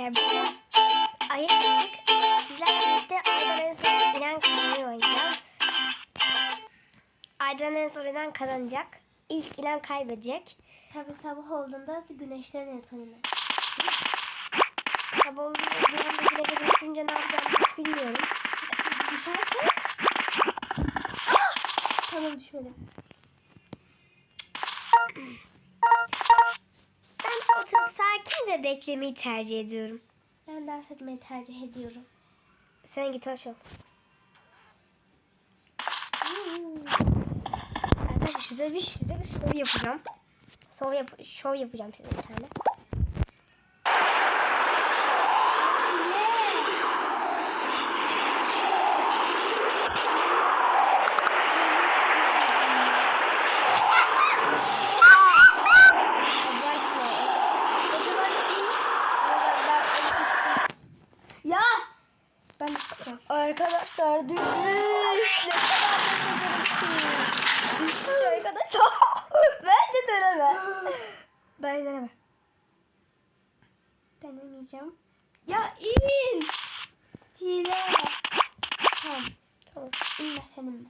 arkadaşlar bugün ayı çıktık. Sizlerle birlikte Aydan en son inen kazanıyor oynayacağız. Aydan en son inen kazanacak. İlk inen kaybedecek. Tabi sabah olduğunda güneşten en son iner. Sabah olduğunda bir anda güneşe dönüşünce ne yapacağımı hiç bilmiyorum. Düşerse Ah! Tamam düşmedim. Oturup sakince beklemeyi tercih ediyorum. Ben dans etmeyi tercih ediyorum. Sen git hoş ol. Arkadaşlar size bir, size bir şov yapacağım. Şov, yap şov yapacağım size bir tane. Abartma. O zaman değil. Ama ben onu seçtim. Ya! Ben de çıkacağım. Arkadaşlar düşmüş. Ne kadar da beceriksiz. Düşmüş arkadaşlar. Bence deneme. Ben deneme. Denemeyeceğim. Ya in! Hile. Tamam. Tamam. İnme seninle.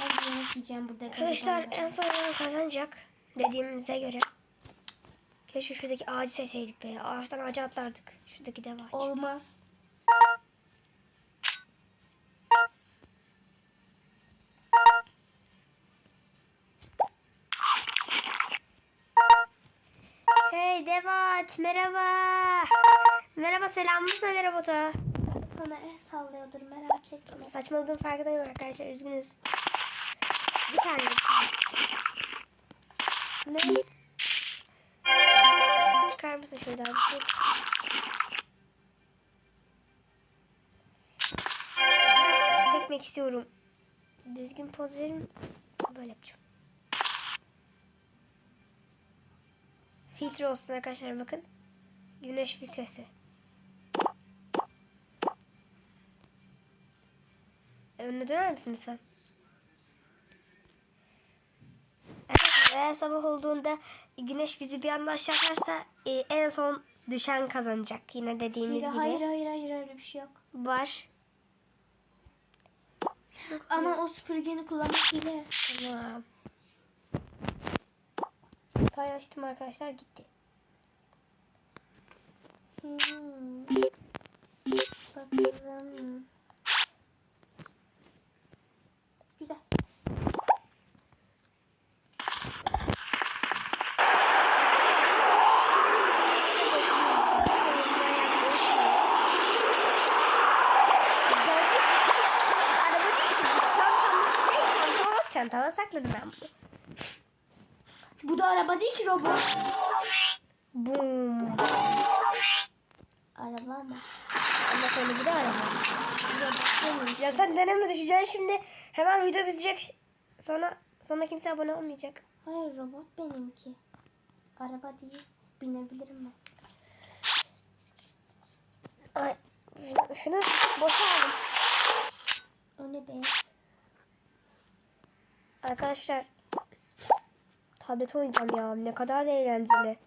Ben de yemek yiyeceğim burada. Arkadaşlar en son olan kazanacak dediğimize göre. Keşke şuradaki ağacı seçseydik be. Ağaçtan ağaca atlardık. Şuradaki dev ağaç. Olmaz. Hey dev ağaç merhaba. Merhaba selamını söyle robota. Sana el sallıyordur merak etme. Saçmaladığım farkındayım arkadaşlar üzgünüz. Bir saniye. Ne? Çıkar mısın şuradan bir şey? Çekmek istiyorum. Düzgün poz verin. Böyle yapacağım. Filtre olsun arkadaşlar bakın. Güneş filtresi. Önüne döner misin sen? Eğer sabah olduğunda güneş bizi bir anda aşağı atarsa e, en son düşen kazanacak. Yine dediğimiz Hile, gibi. hayır hayır hayır öyle bir şey yok. Var. Ama o süpürgeni kullanmak hile. Tamam. Paylaştım arkadaşlar gitti. Hmm. Bakalım. Güzel. Araba değil ki bu çantamda şey çantama sakladım ben bunu. Bu da araba değil ki robot. Boom. Araba mı? Ama sonra bir de araba. Ya sen deneme düşeceksin şimdi. Hemen video bitecek. Sonra sonra kimse abone olmayacak. Hayır robot benimki. Araba değil. Binebilirim ben. Ay, şunu boşa aldım. O ne be? Arkadaşlar tablet oynayacağım ya. Ne kadar da eğlenceli.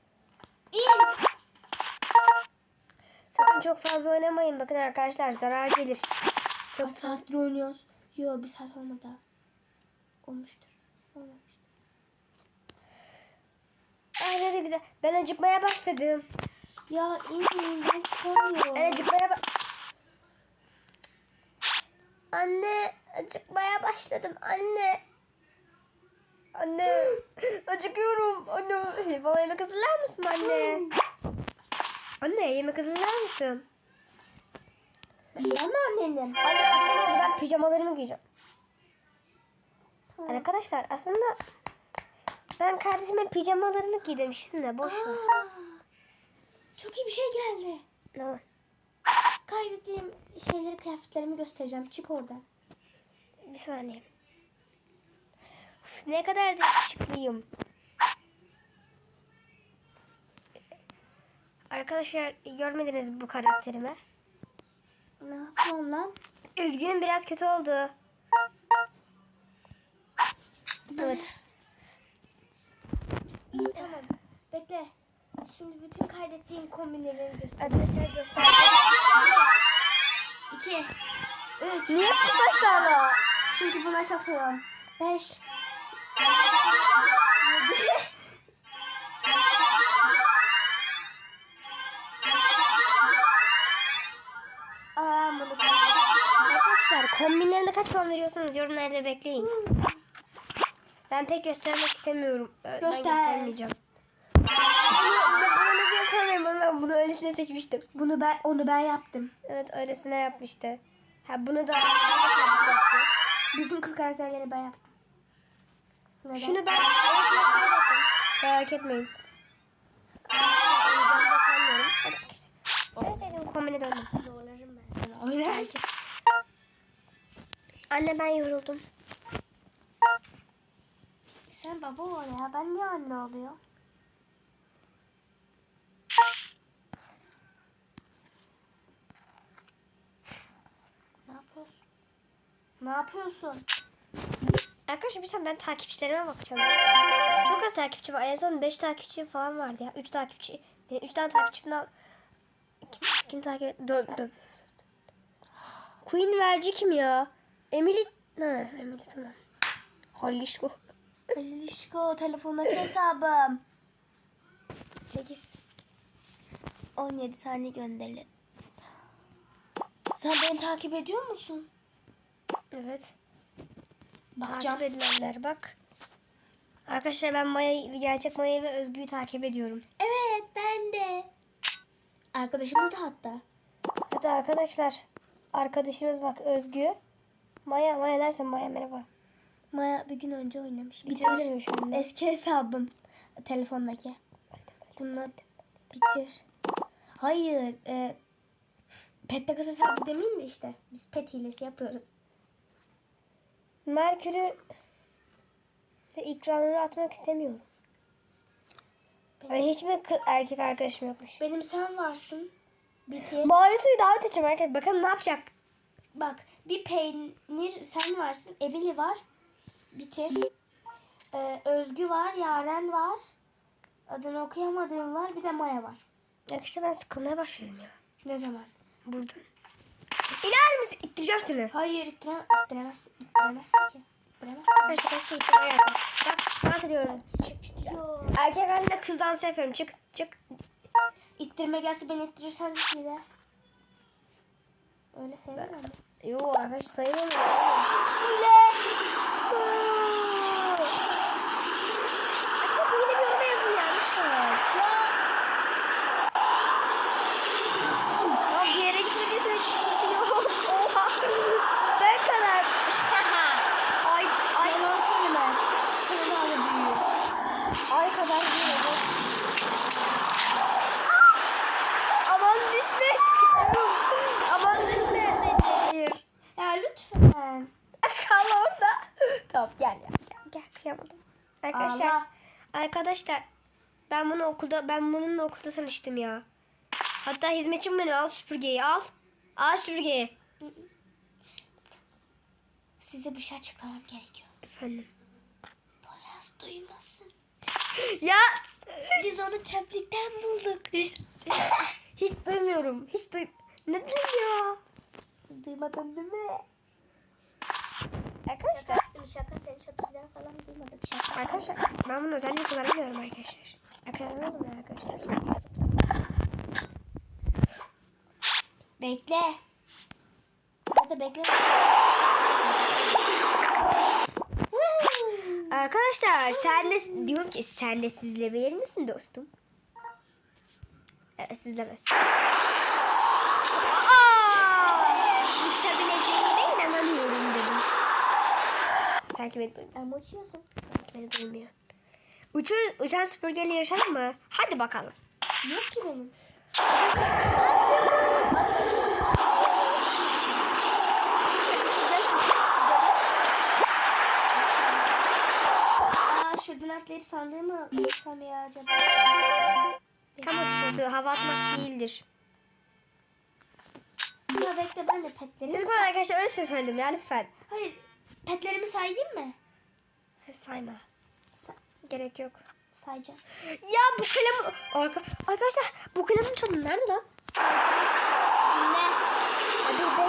Sakın çok fazla oynamayın. Bakın arkadaşlar zarar gelir. Çok Kaç saattir oynuyoruz? Yok bir saat olmadı. Olmuştur. Olmamıştır. Ay ne de güzel. Ben acıkmaya başladım. Ya in ben çıkamıyorum. Ben acıkmaya ba- Anne acıkmaya başladım anne. Anne acıkıyorum. Anne bana yemek hazırlar mısın anne? Anne yemek hazırlar mısın? Mi annenim? Anne akşam oldu ben pijamalarımı giyeceğim. Arkadaşlar aslında ben kardeşimin pijamalarını giy demiştim de boş ver. Çok iyi bir şey geldi. Ne var? Kaydettiğim şeyleri, kıyafetlerimi göstereceğim. Çık oradan. Bir saniye. Ne kadar da yakışıklıyım. Arkadaşlar görmediniz bu karakterimi. Ne yapıyorsun lan? Üzgünüm biraz kötü oldu. Evet. Tamam. Bekle. Şimdi bütün kaydettiğim kombinleri göster. Arkadaşlar göster. İki. Üç. Niye bu saçlarla? Çünkü bunları çok seviyorum. Beş. Arkadaşlar kombinlerine kaç puan veriyorsanız yorumlarda bekleyin. Ben pek göstermek istemiyorum. Ee, Ben Göster. göstermeyeceğim. Bunu, diye sormayın bana ben bunu öylesine seçmiştim. Bunu ben onu ben yaptım. Evet öylesine yapmıştı. Ha bunu da. Bütün kız karakterlerini ben yaptım. Neden? Şunu ben öylesine yaptım. Merak etmeyin. Hadi arkadaşlar. Neyse bu kombine döndüm. zorlarım ben sana. Oynarsın. Anne ben yoruldum. Sen baba ol ya. Ben niye anne oluyor? Ne yapıyorsun? Ne yapıyorsun? Arkadaşlar bir ben takipçilerime bakacağım. Çok az takipçi var. En son 5 takipçi falan vardı ya. 3 takipçi. 3 tane takipçimden kim, kim takip et? Queen verici kim ya? Emily. Ha, Emily tamam. Hallişko. Alişko telefondaki hesabım. 8. 17 tane gönderin. Sen beni takip ediyor musun? Evet. Bakacağım. Takip edilenler bak. Arkadaşlar ben Maya, gerçek Maya ve Özgü'yü takip ediyorum. Evet ben de. Arkadaşımız da hatta. Hadi arkadaşlar. Arkadaşımız bak Özgü. Maya, Maya dersen Maya merhaba. Maya bir gün önce oynamış. Şimdi? Eski hesabım. Telefondaki. Bunu bitir. Hayır. E, pet takas hesabı demeyeyim de işte. Biz pet hilesi yapıyoruz. Merkür'ü ve ikramları atmak istemiyorum. Ay, hiç mi kı- erkek arkadaşım yokmuş? Benim sen varsın. Bitir. Mavi suyu davet edeceğim arkadaşlar. Bakalım ne yapacak? Bak bir peynir sen varsın. Emily var. Bitir. Ee, Özgü var. Yaren var. Adını okuyamadığım var. Bir de Maya var. Arkadaşlar ben sıkılmaya başladım ya. Ne zaman? Buradan. İner misin? İttireceğim seni. Hayır ittirem ittiremezsin. İttiremezsin ki. Arkadaşlar keşke ittirmeye gelsin. Bak dans ediyorum. Çık çık. Erkek halinde kız dansı yapıyorum. Çık çık. İttirme gelse beni ittirirsen de. Öyle sevmem. Yo arkadaş sayılmıyor. Şile. Arkadaşlar bu yine bir yoruma yazın ya lütfen. Ya bir yere gitmediysem hiç sıkıntı yok. Oha. Ben kadar. ay, ay, Yalan söyleme. Sana da öyle büyüyor. ay kadar bir yere. Aman düşme çocuğum. Aman düşme. Hayır. Ya lütfen. Kal orada. Tamam gel ya. Gel, gel kıyamadım. Arkadaşlar. Ağla. Arkadaşlar. Ben bunu okulda ben bununla okulda tanıştım ya. Hatta hizmetçim beni al süpürgeyi al. Al süpürgeyi. Size bir şey açıklamam gerekiyor. Efendim. Poyraz duymasın. Ya Biz onu çöplükten bulduk. hiç hiç duymuyorum. Hiç duy. Neden ya? Duymadın değil mi? Arkadaşlar. yaptım şaka seni çöplükten falan duymadım şaka. Arkadaşlar ben bunu özellikle kullanamıyorum arkadaşlar. Arkadaşlar ne arkadaşlar? Bekle. Hadi bekle. Arkadaşlar sen de diyorum ki sen de süzülebilir misin dostum? Evet süzlemez. Sanki beni duymuyor. Ama uçuyorsun. Sanki beni duymuyor. Uçur, uçan süpürgeyle yarışalım mı? Hadi bakalım. Yok ki benim. Aa şuradan atlayıp sandığımı alırsam ya acaba. Kamu spotu hava atmak değildir. Ya bekle ben de say- bana arkadaşlar öyle şey söyledim ya lütfen. Hayır. Petlerimi sayayım mı? Sayma. Say. Gerek yok. say. Sayacağım. Ya bu kalem... Arka... Arkadaşlar bu kalemin tadı nerede lan? Sayacağım. Dinle. Hadi be.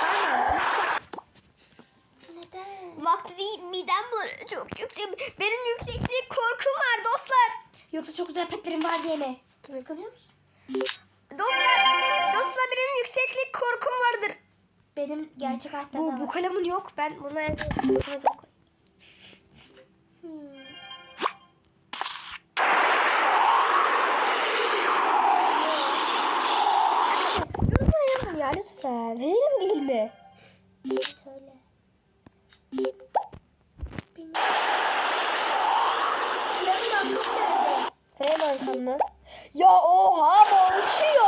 Sayma. Neden? Vakti değil midem bulanıyor çok yüksek. Benim yükseklik korkum var dostlar. Yoksa çok güzel petlerim var diye mi? Kıskanıyor musun? Dostlar, yükseklik korkum vardır. Benim gerçek hayatta da Bu, var. bu kalemin yok. Ben koyayım. Hmm. Yorumlara yazın ya lütfen. Mi değil mi? Evet öyle. Benim... Arkan mı? Ya oha bu uçuyor.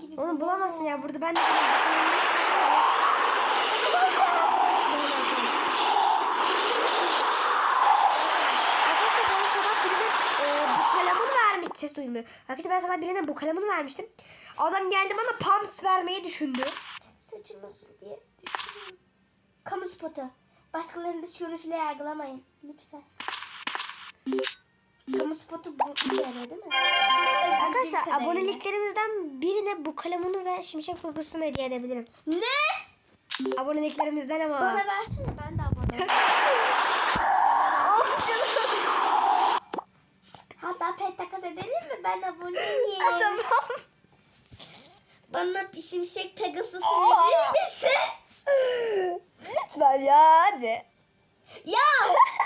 Gibi. Onu bulamazsın ya burada ben de e. Ses duymuyor. Arkadaşlar ben sabah birine bu kalemini vermiştim. Adam geldi bana pumps vermeyi düşündü. Saçım diye düşünüyorum. Kamu spotu. Başkalarının dış görünüşüyle yargılamayın. Lütfen. Kamu spotu bu yarıyor değil mi? Arkadaşlar aboneliklerimizden birine bu kalemini ve şimşek kokusunu hediye edebilirim. Ne? Aboneliklerimizden ama. Bana versene ben de abone. Hatta pet takas edelim mi? Ben aboneyim. Aa, tamam. Bana bir şimşek Pegasus'u verir misin? Lütfen ya hadi. Ya!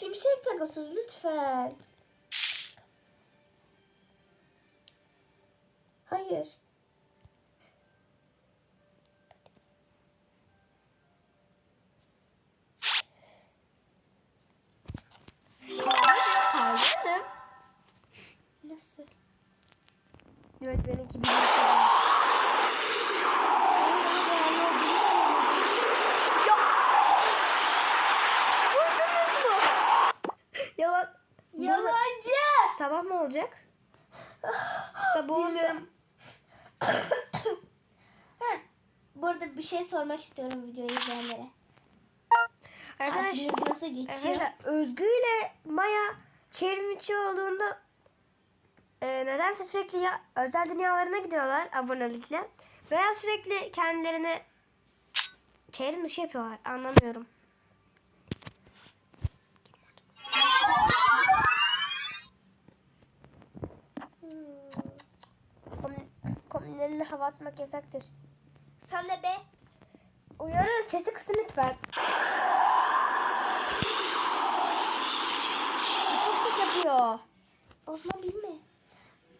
şimşek Pegasus lütfen. Hayır. Nasıl? Evet benimki bir olacak? Sabah ha, bu arada bir şey sormak istiyorum videoyu izleyenlere. Arkadaşlar, nasıl geçiyor? arkadaşlar Özgü ile Maya çevrimiçi olduğunda e, nedense sürekli ya, özel dünyalarına gidiyorlar abonelikle. Veya sürekli kendilerini çevrim dışı yapıyorlar. Anlamıyorum. Komünlerine hava atmak yasaktır. Sana be. Uyarı sesi kısın lütfen. Çok ses yapıyor. O zaman bilme.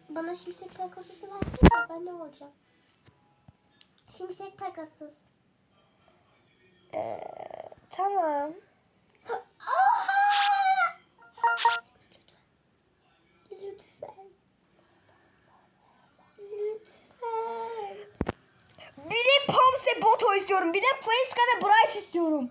Bana şimşek Pegasus'u versene. Ben ne olacağım? Şimşek Pegasus. Ee, tamam. Lütfen. Lütfen. Bir ve Boto istiyorum. Bir de Faiska ve Bryce istiyorum.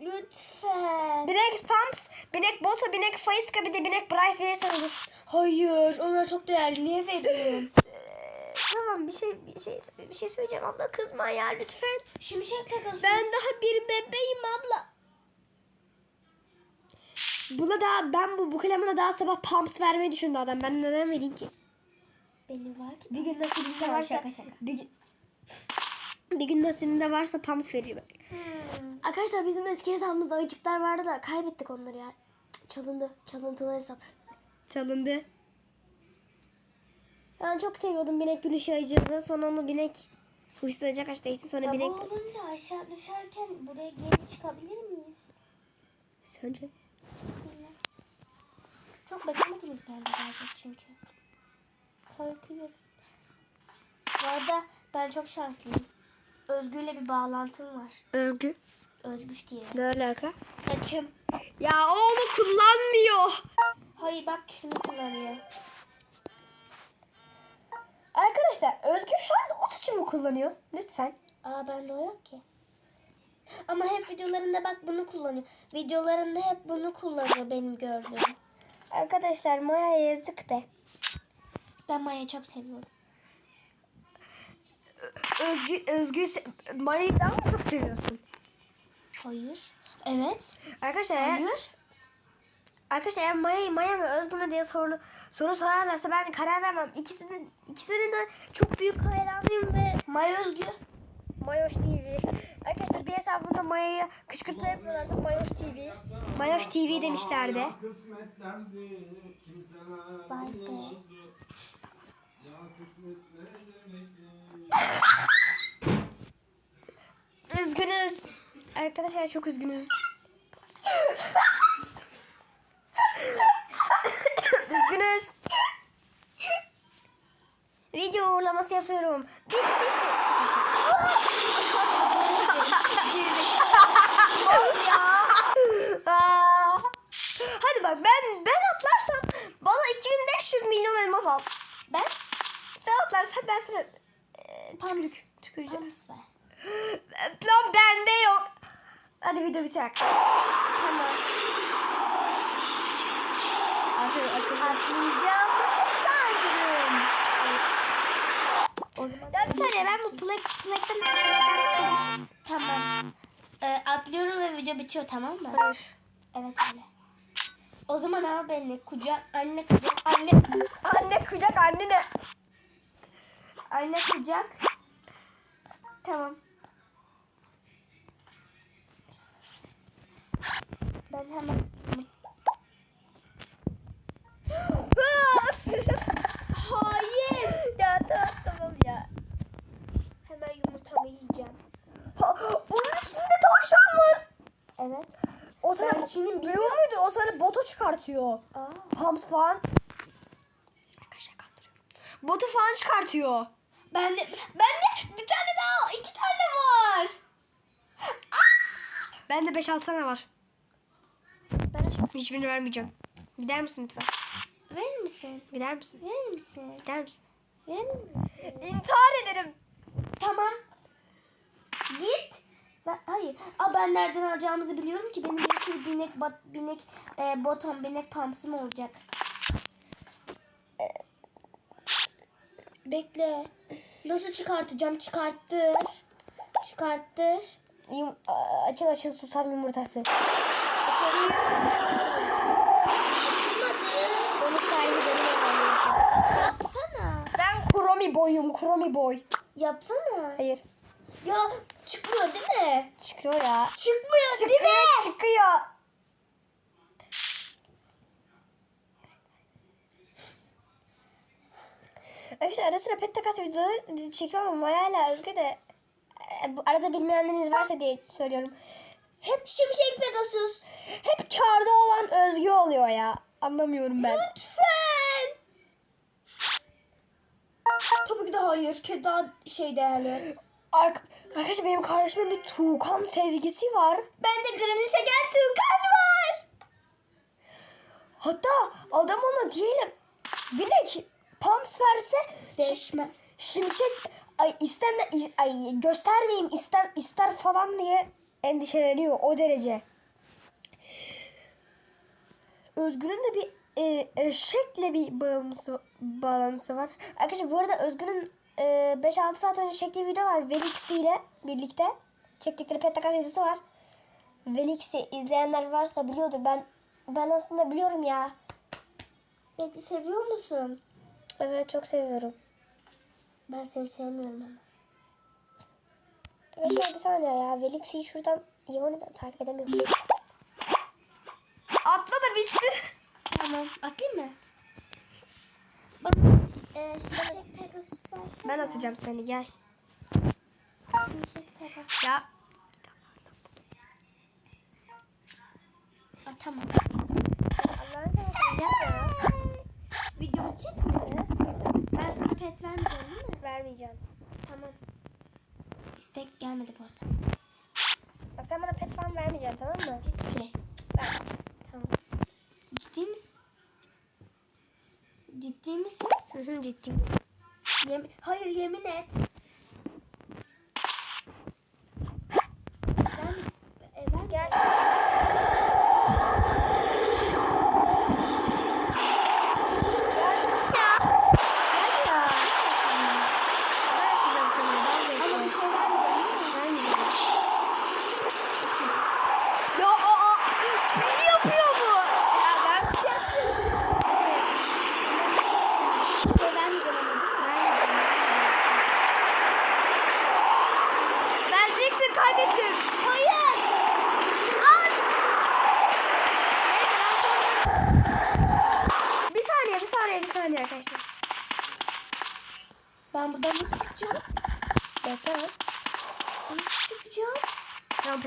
Lütfen. Binek Pams, binek Boto, binek Faiska bir de binek Bryce verirsen olur. Hayır, onlar çok değerli. Niye veriyorum? Ee, tamam bir şey bir şey bir şey söyleyeceğim abla kızma ya lütfen. Şimşek Pegasus. Ben daha bir bebeğim abla. Buna daha ben bu bu kalemine daha sabah pumps vermeyi düşündü adam. Ben neden vereyim ki? Benim var ki. Bir gün nasibinde Tamam, varsa şaka şaka. bir gün bir gün nasibinde varsa pumps veririm. Hmm. Arkadaşlar bizim eski hesabımızda ayıcıklar vardı da kaybettik onları ya. Çalındı. Çalıntılı hesap. Çalındı. Ben çok seviyordum binek gülüşü ayıcığını. Sonra onu binek huysuzca kaç değiştim. Sonra Sabah binek... olunca aşağı düşerken buraya gelip çıkabilir miyiz? Sence? Çok beklemediğimiz bir yerde çünkü. Korkuyorum. Bu arada ben çok şanslıyım. Özgür'le bir bağlantım var. Özgür. Özgüç diye. Ne alaka? Saçım. Ya o onu kullanmıyor. Hayır bak şunu kullanıyor. Arkadaşlar Özgür şu an o saçımı kullanıyor. Lütfen. Aa bende o yok ki. Ama hep videolarında bak bunu kullanıyor. Videolarında hep bunu kullanıyor benim gördüğüm. Arkadaşlar Maya yazık be. Ben Maya'yı çok seviyorum. Özgü, Özgü se- Maya'yı daha mı çok seviyorsun? Hayır. Evet. Arkadaşlar eğer, Hayır. arkadaşlar eğer Maya, Maya mı Özgü mü diye soru, soru sorarlarsa ben karar vermem. İkisinin, ikisinin de çok büyük hayranıyım ve Maya Özgü. Mayoş TV. Arkadaşlar bir hesabımda Maya'ya kışkırtma yapıyorlardı. Mayoş TV. Mayoş TV demişlerdi. Vay be. bilemezdi. Ya kısmet ne demekti? Üzgünüz. Arkadaşlar çok üzgünüz. üzgünüz. Video uğurlaması yapıyorum. Bitmişti. Aa. Hadi bak ben ben atlarsam bana 2500 milyon elmas al. Ben Sen atlarsan ben sana e, Pams. tükürük- tüküreceğim. Pams ver. Lan bende yok. Biter. Tamam. Atlayacağım sandım. Ya bir saniye ben bu plak, plaktan plaktan tamam. Ee, atlıyorum ve video bitiyor tamam mı? Hayır. Evet öyle. O zaman al beni kucak anne kucak Anne, anne kucak anne ne? anne kucak. Tamam. Ben hemen Hayır. Ya tamam tamam ya. hemen yumurtamı yiyeceğim. Ha, onun içinde tavşan var. Evet. O sana Ben içinin biliyor muydu? O sana boto çıkartıyor. Aa. Pams falan. Arkadaşlar kandırıyorum. Botu falan çıkartıyor. Ben de ben de bir tane daha iki tane var. Bende 5-6 tane var. Hiçbirini vermeyeceğim. Gider misin lütfen? verir misin? Gider misin? Verir misin? Gider misin? Verir misin? İntihar ederim. Tamam. Git. Ben, hayır. Aa, ben nereden alacağımızı biliyorum ki benim bir sürü binek, bat, binek e, boton, binek pampsım olacak. E, bekle. Nasıl çıkartacağım? Çıkarttır. Çıkarttır. Yum açıl açıl susam yumurtası. Onun sahibi benim Yapsana. Ben Kromi boyum. Kromi boy. Yapsana. Hayır. Ya çıkmıyor değil mi? Çıkıyor ya. Çıkmıyor değil Çıkıyor. mi? Çıkıyor. Arkadaşlar ara sıra pet takas videoları çekiyorum ama ile Özge de e, arada bilmeyenleriniz varsa diye söylüyorum. Hep şimşek Pegasus. Hep karda olan Özge oluyor ya. Anlamıyorum ben. Lütfen. Tabii ki de hayır. Ki daha şey değerli. Ark Arkadaşlar benim kardeşimin bir Tuğkan sevgisi var. Bende Granny Şeker Tuğkan var. Hatta adam ona diyelim bilek pumps verse Değişme. şimşek ay isteme is- ay göstermeyeyim istem ister falan diye endişeleniyor o derece. Özgür'ün de bir e, eşekle bir bağımlısı, bağlantısı var. Arkadaşlar bu arada Özgür'ün e, 5-6 saat önce çektiği video var. Velix'i ile birlikte çektikleri pet takas videosu var. Velix'i izleyenler varsa biliyordur. Ben ben aslında biliyorum ya. Beni seviyor musun? Evet çok seviyorum. Ben seni sevmiyorum ama. Arkadaşlar bir saniye ya. Velix'i şuradan Yvonne'den takip edemiyorum. Atla da bitsin. Tamam. Atayım mı? E, şimşek Pegasus versene. Ben atacağım seni gel. Şimşek Pegasus. Ya Atamaz. Allah'ını seversen yapma. Video bitecek mi? Ben sana pet vermeyeceğim değil mi? Vermeyeceğim. Tamam. İstek gelmedi bu arada. Bak sen bana pet falan vermeyeceksin tamam mı? Şey. Vermeyeceğim. Tamam. Ciddi misin? Ciddi misin? Hı hı ciddi. Yem Hayır yemin et.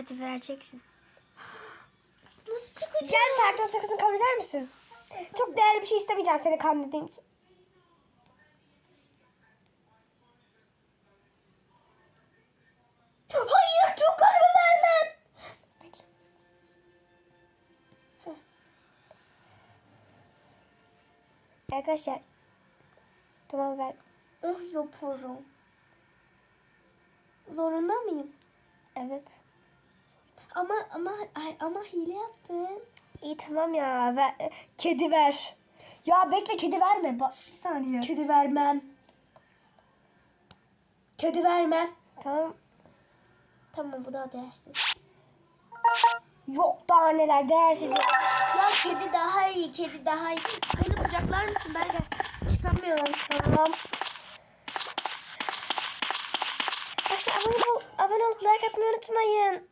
Trompeti vereceksin. Nasıl çıkacağım? Cem Serkan sakızını kabul eder misin? Çok değerli bir şey istemeyeceğim seni kandırdığım için. Hayır tokamı vermem. Arkadaşlar. Tamam ver. Oh yaparım. Zorunda mıyım? Evet. Ama ama ay, ama hile yaptın. İyi tamam ya. Ver. Kedi ver. Ya bekle kedi verme. Ba- bir saniye. Kedi vermem. Kedi vermem. Tamam. Tamam bu da değersiz. Yok daha neler değersiz. Ya kedi daha iyi, kedi daha iyi. Beni kucaklar mısın? Ben de çıkamıyorum. Tamam. Arkadaşlar abone, ol, abone olup like atmayı unutmayın.